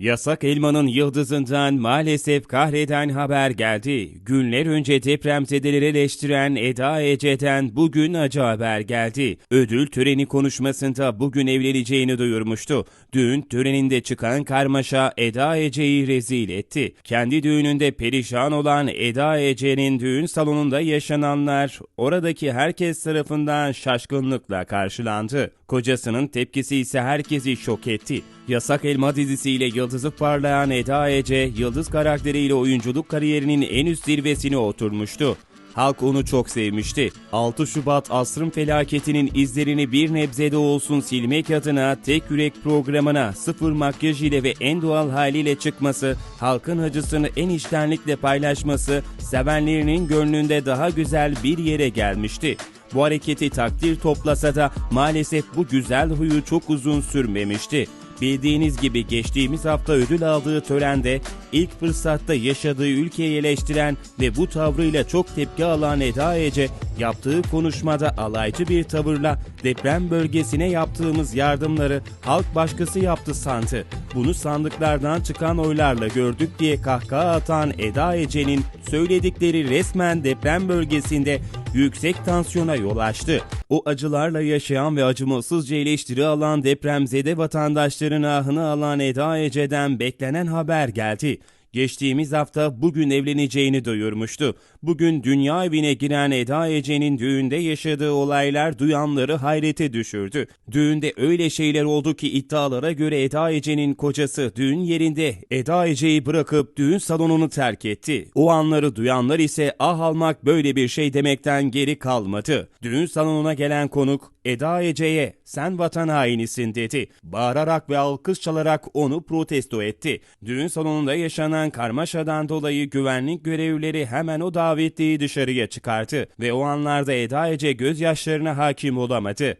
Yasak elmanın yıldızından maalesef kahreden haber geldi. Günler önce depremzedeleri eleştiren Eda Ece'den bugün acı haber geldi. Ödül töreni konuşmasında bugün evleneceğini duyurmuştu. Düğün töreninde çıkan karmaşa Eda Ece'yi rezil etti. Kendi düğününde perişan olan Eda Ece'nin düğün salonunda yaşananlar oradaki herkes tarafından şaşkınlıkla karşılandı. Kocasının tepkisi ise herkesi şok etti. Yasak Elma dizisiyle yıldızı parlayan Eda Ece, yıldız karakteriyle oyunculuk kariyerinin en üst zirvesine oturmuştu. Halk onu çok sevmişti. 6 Şubat asrın felaketinin izlerini bir nebzede olsun silmek adına tek yürek programına sıfır makyaj ile ve en doğal haliyle çıkması, halkın acısını en içtenlikle paylaşması, sevenlerinin gönlünde daha güzel bir yere gelmişti. Bu hareketi takdir toplasa da maalesef bu güzel huyu çok uzun sürmemişti. Bildiğiniz gibi geçtiğimiz hafta ödül aldığı törende ilk fırsatta yaşadığı ülkeyi eleştiren ve bu tavrıyla çok tepki alan Eda Ece yaptığı konuşmada alaycı bir tavırla deprem bölgesine yaptığımız yardımları halk başkası yaptı sandı. Bunu sandıklardan çıkan oylarla gördük diye kahkaha atan Eda Ece'nin söyledikleri resmen deprem bölgesinde yüksek tansiyona yol açtı. O acılarla yaşayan ve acımasızca eleştiri alan depremzede vatandaşların ahını alan Eda Ece'den beklenen haber geldi. Geçtiğimiz hafta bugün evleneceğini duyurmuştu. Bugün dünya evine giren Eda Ece'nin düğünde yaşadığı olaylar duyanları hayrete düşürdü. Düğünde öyle şeyler oldu ki iddialara göre Eda Ece'nin kocası düğün yerinde Eda Ece'yi bırakıp düğün salonunu terk etti. O anları duyanlar ise ah almak böyle bir şey demekten geri kalmadı. Düğün salonuna gelen konuk Eda Ece'ye sen vatan hainisin dedi. Bağırarak ve alkış çalarak onu protesto etti. Düğün salonunda yaşanan karmaşadan dolayı güvenlik görevlileri hemen o davetliyi dışarıya çıkarttı ve o anlarda Eda Ece gözyaşlarına hakim olamadı.